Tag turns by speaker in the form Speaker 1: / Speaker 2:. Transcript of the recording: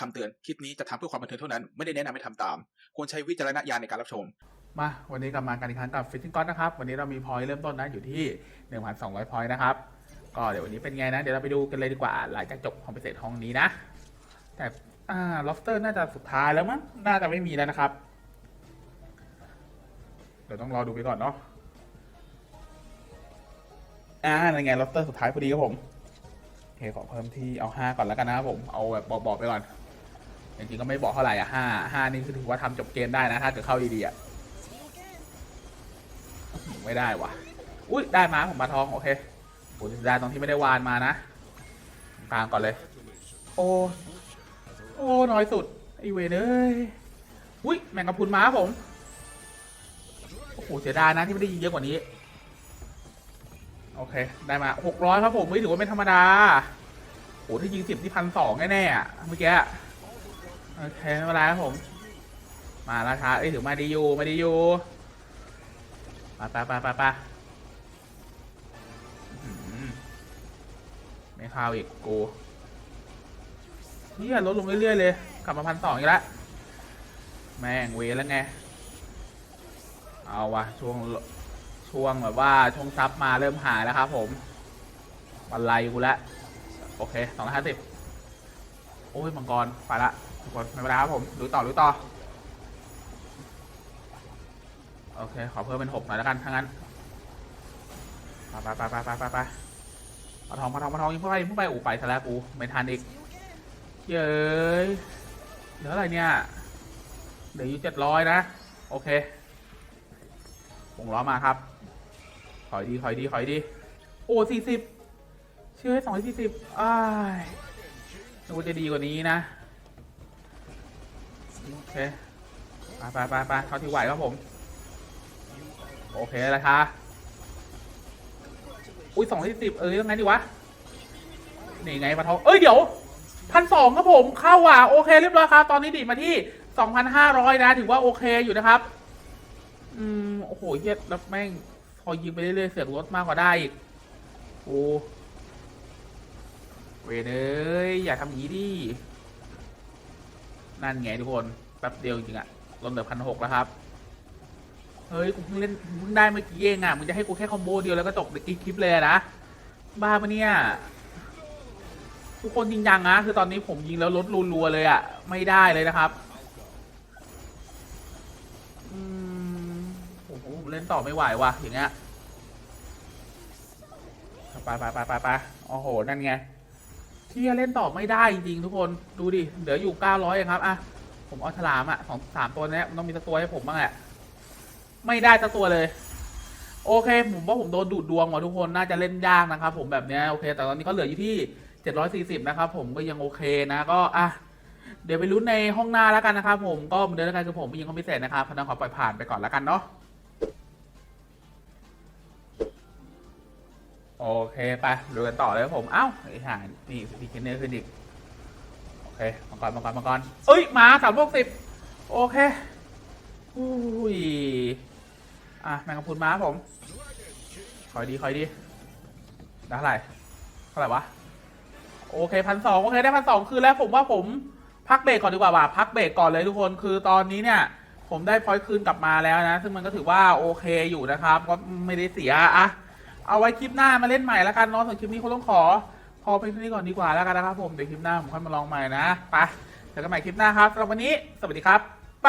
Speaker 1: คำเตือนคลิปนี้จะทำเพื่อความบันเทิงเท่านั้น ไม่ได้แนะนำให้ทำตาม ควรใช้วิจารณญาณในการรับชม
Speaker 2: มาวันนี้กลับมากันอีกครั้งกับฟิตติ้งก้อนนะครับ วันนี้เรามีพอยต์เริ่มต้นนะอยู่ที่ 1,200พอยต์นะครับ ก็เดี๋ยววันนี้เป็นไงนะ เดี๋ยวเราไปดูกันเลยดีกว่าหลังจากจบห้องพิเศษห้องนี้นะ แต่อ่าล็อบสเตอร์น่าจะสุดท้ายแล้วมั้งน่าจะไม่มีแล้วนะครับเดี๋ยวต้องรอดูไปก่อนเนาะอ่านั่นไงล็อบสเตอร์สุดท้ายพอดีครับผมโอเคขอเพิ่มที่เอา5ก่อนแล้วกันนะครับผมเอาแบบบอกๆไปก่อน จริงๆก็ไม่บอกเท่าไหร่อะห้าห้านี่คือถือว่าทำจบเกมได้นะ ถ้าเกิดเข้าดีๆอะไม่ได้วะอุ้ยได้มาผมมาทองโอเคโอ้ยได้ตรงที่ไม่ได้วานมานะกลางก่อนเลย โอ้โอ้น้อยสุดไอเวนเอ้ยอุ้ยแมงกะพุนมาผมโอ้โหเสียดายนะที่ไม่ได้ยิงเยอะกว่านี้ โอเค ได้มาหกร้อยครับผมไม่ถือว่าไม่ธรรมดาโอ้ถ้ายิงสิบที่พันสองแน่ๆอะเมื่อกี้ โอเคไม่เป็นไรครับผม มาแล้วช้าเอ้ยถือมาดีอยู่มาดีอยู่ไปไปไปไปไปอื้อหือไม่เข้าวอีกกูเนี่ยลดลงเรื่อยๆเลย กลับมาพันสองอีกแล้วแม่งเวแล้วไง เอาวะช่วงช่วงแบบว่าช่วงซับมาเริ่มหายแล้วครับผมบันไลกูแล้วโอเคสองร้อยห้าสิบ โอ้ยมังกรไปละทุกคนไม่เป็นไรครับผมดูต่อดูต่อโอเค ขอเพิ่มเป็นหกหน่อยแล้วกันถ้างั้นไปไปไปไปไปไปไปมาทองมาทองมาทองยิ่งเข้าไปยิงไปอูไปซะแล้วกูไม่ทันอีก เย้ยเหลืออะไรเนี่ยเหลืออยู่เจ็ดร้อยนะ โอเควงล้อมาครับ ถอยดีถอยดีถอยดี โอ้สี่สิบเชื่อสองร้อยสี่สิบอ้าย นึกว่าจะดีกว่านี้นะ โอเค ไปไปไปไปเท่าที่ไหวครับผม โอเคแล้วค่ะอุ้ยสองที่สิบเออยังไงดีวะ นี่ไงปะทอง เอ้ย เดี๋ยวพันสองครับผม เข้าอะ โอเคเรียบร้อยครับ ตอนนี้ดีมาที่สองพันห้าร้อยนะ ถือว่าโอเคอยู่นะครับ อืม โอ้โหเฮียแล้วแม่ง พอยิงไปเรื่อยๆเสือกลดมากกว่าได้อีก โอ้ เวเอ้ยอย่าทำอย่างนี้ดินั่นไงทุกคนแป๊บเดียวจริงๆอะลดเหลือพันหกแล้วครับ เฮ้ยกูเพิ่งเล่นเพิ่งได้เมื่อกี้เองอะมึงจะให้กูแค่คอมโบเดียวแล้วก็จบอีกคลิปเลยนะ บ้าปะเนี่ย ทุกคนจริงจังนะคือตอนนี้ผมยิงแล้วลดรัวๆเลยอะไม่ได้เลยนะครับอืมโอ้โหเล่นต่อไม่ไหวว่ะอย่างเงี้ยไปไปไปไปไปโอ้โห นั่นไง ที่เล่นต่อไม่ได้จริงๆทุกคนดูดิเหลืออยู่เก้าร้อยครับอะผมเอาฉลามอะสองสามตัวเนี้ยมันต้องมีสักตัวให้ผมบ้างแหละไม่ได้สักตัวเลย โอเค ผมว่าผมโดนดูดดวงว่ะทุกคนน่าจะเล่นยากนะครับผมแบบเนี้ยโอเค แต่ตอนนี้ก็เหลืออยู่ที่เจ็ดร้อยสี่สิบนะครับผมก็ยังโอเคนะก็อะเดี๋ยวไปลุ้นในห้องหน้าแล้วกันนะครับผมก็เหมือนเดิมแล้วกันคือผมยิงคอมพิเศษนะครับพนักขอปล่อยผ่านไปก่อนแล้วกันเนาะ โอเคไปดูกันต่อเลยผม เอ้าไอ้ห่านี่ดีเคนเนอร์ขึ้นอีก โอเคมังกรมังกรมังกรเอ้ย มาสามโลกสิบโอเคอุ้ยอะแมงกะพรุนมาผม คอยดีคอยดีได้เท่าไหร่เท่าไหร่วะ โอเคพันสองโอเคได้พันสองคือแล้วผมว่าผมพักเบรกก่อนดีกว่าว่ะพักเบรกก่อนเลยทุกคนคือตอนนี้เนี่ย ผมได้พอยต์คืนกลับมาแล้วนะ ซึ่งมันก็ถือว่าโอเคอยู่นะครับ ก็ไม่ได้เสียอะ เอาไว้คลิปหน้ามาเล่นใหม่แล้วกันเนาะส่วนคลิปนี้คงต้องขอ พอเป็นแค่นี้ก่อนดีกว่าแล้วกันนะครับผมเดี๋ยวคลิปหน้าผมค่อยมาลองใหม่นะไปเจอกันใหม่คลิปหน้าครับสำหรับวันนี้ สวัสดีครับไป